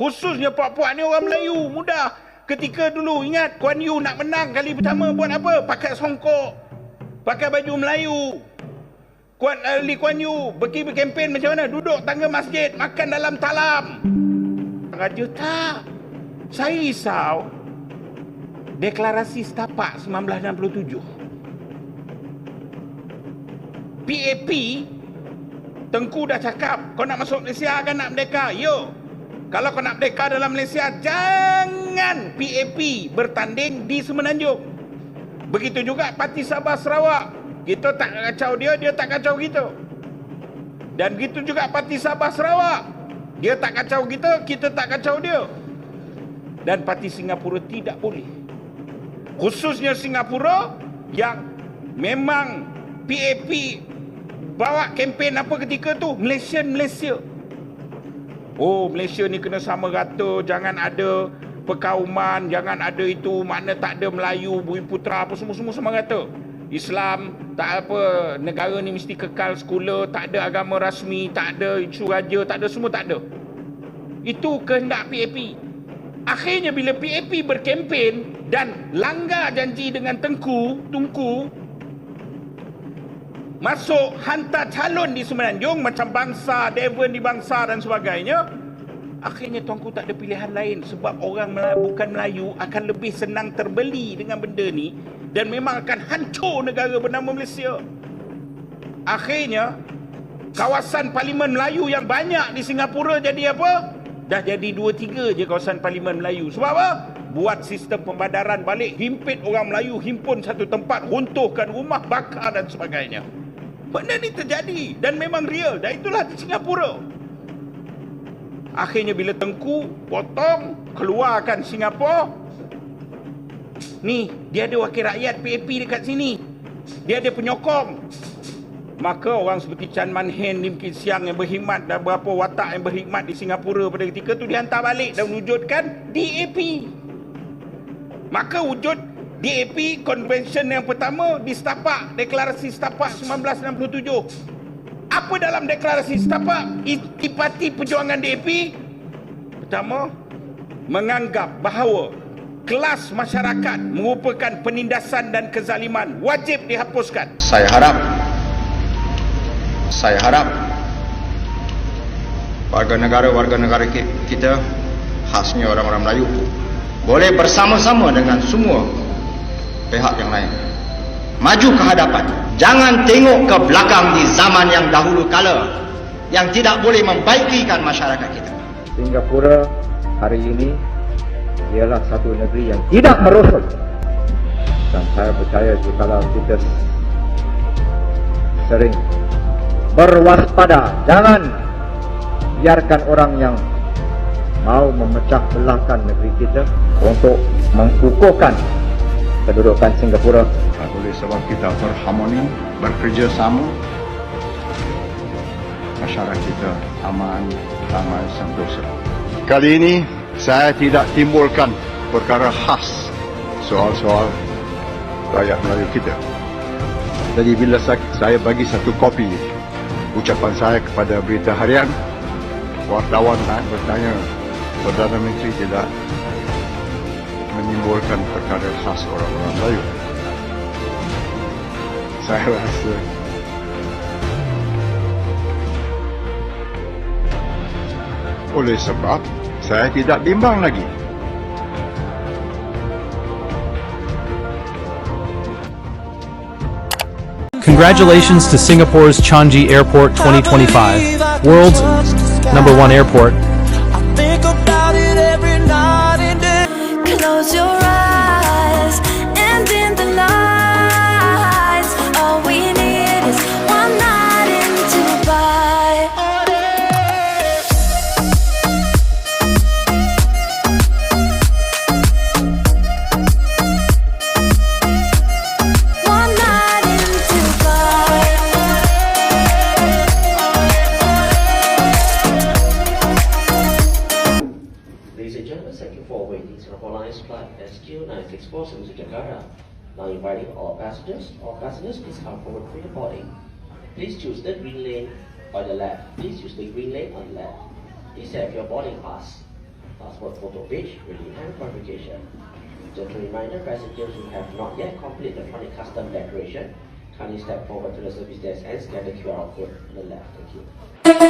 Khususnya puak-puak ni orang Melayu mudah. Ketika dulu ingat Kuan Yu nak menang kali pertama buat apa? Pakai songkok. Pakai baju Melayu. Kuan uh, Lee Kuan Yew pergi berkempen macam mana? Duduk tangga masjid, makan dalam talam. Raja tak. Saya risau deklarasi setapak 1967. PAP Tengku dah cakap kau nak masuk Malaysia kan nak merdeka. Yo. Kalau kau nak merdeka dalam Malaysia jangan PAP bertanding di Semenanjung. Begitu juga Parti Sabah Sarawak kita tak kacau dia, dia tak kacau kita. Dan begitu juga Parti Sabah Sarawak. Dia tak kacau kita, kita tak kacau dia. Dan Parti Singapura tidak boleh. Khususnya Singapura yang memang PAP bawa kempen apa ketika tu Malaysian Malaysia. Oh Malaysia ni kena sama rata, jangan ada perkauman, jangan ada itu, mana tak ada Melayu, Bumi Putra apa semua-semua sama rata. Islam tak apa negara ni mesti kekal sekula. Tak ada agama rasmi tak ada isu raja tak ada semua tak ada. Itu kehendak PAP akhirnya bila PAP berkempen dan langgar janji dengan Tengku Tungku masuk hantar calon di Semenanjung macam bangsa Devon di bangsa dan sebagainya akhirnya Tuanku tak ada pilihan lain sebab orang Melayu, bukan Melayu akan lebih senang terbeli dengan benda ni dan memang akan hancur negara bernama Malaysia. Akhirnya, kawasan Parlimen Melayu yang banyak di Singapura jadi apa? Dah jadi dua tiga je kawasan Parlimen Melayu. Sebab apa? Buat sistem pembadaran balik, himpit orang Melayu, himpun satu tempat, runtuhkan rumah, bakar dan sebagainya. Benda ni terjadi dan memang real dan itulah di Singapura. Akhirnya bila Tengku potong, keluarkan Singapura, Ni, dia ada wakil rakyat PAP dekat sini. Dia ada penyokong. Maka orang seperti Chan Man Hen, Lim Kit Siang yang berkhidmat dan beberapa watak yang berkhidmat di Singapura pada ketika itu dihantar balik dan wujudkan DAP. Maka wujud DAP Convention yang pertama di Setapak, Deklarasi Setapak 1967. Apa dalam deklarasi Setapak? Intipati perjuangan DAP pertama menganggap bahawa kelas masyarakat merupakan penindasan dan kezaliman wajib dihapuskan. Saya harap saya harap warga negara-warga negara kita khasnya orang-orang Melayu boleh bersama-sama dengan semua pihak yang lain. Maju ke hadapan. Jangan tengok ke belakang di zaman yang dahulu kala yang tidak boleh membaikikan masyarakat kita. Singapura hari ini ialah satu negeri yang tidak merosot. Dan saya percaya jika kita sering berwaspada. Jangan biarkan orang yang mau memecah belahkan negeri kita untuk mengkukuhkan kedudukan Singapura. Oleh sebab kita berharmoni bekerja sama. Masyarakat kita aman damai sentosa. Kali ini saya tidak timbulkan perkara khas soal-soal rakyat Melayu kita. Jadi bila saya bagi satu kopi ucapan saya kepada berita harian, wartawan bertanya, Perdana Menteri tidak menimbulkan perkara khas orang-orang Melayu. Saya rasa oleh sebab saya tidak bimbang lagi. Congratulations to Singapore's Changi Airport 2025, world's number one airport. SQ9647 to Jakarta. Now inviting all passengers. All passengers, please come forward for your boarding. Please choose the green lane on the left. Please use the green lane on the left. Please have your boarding pass. passport photo page, ready and verification. Gentle reminder, passengers who have not yet completed the electronic custom declaration, kindly step forward to the service desk and scan the QR code on the left. Thank you.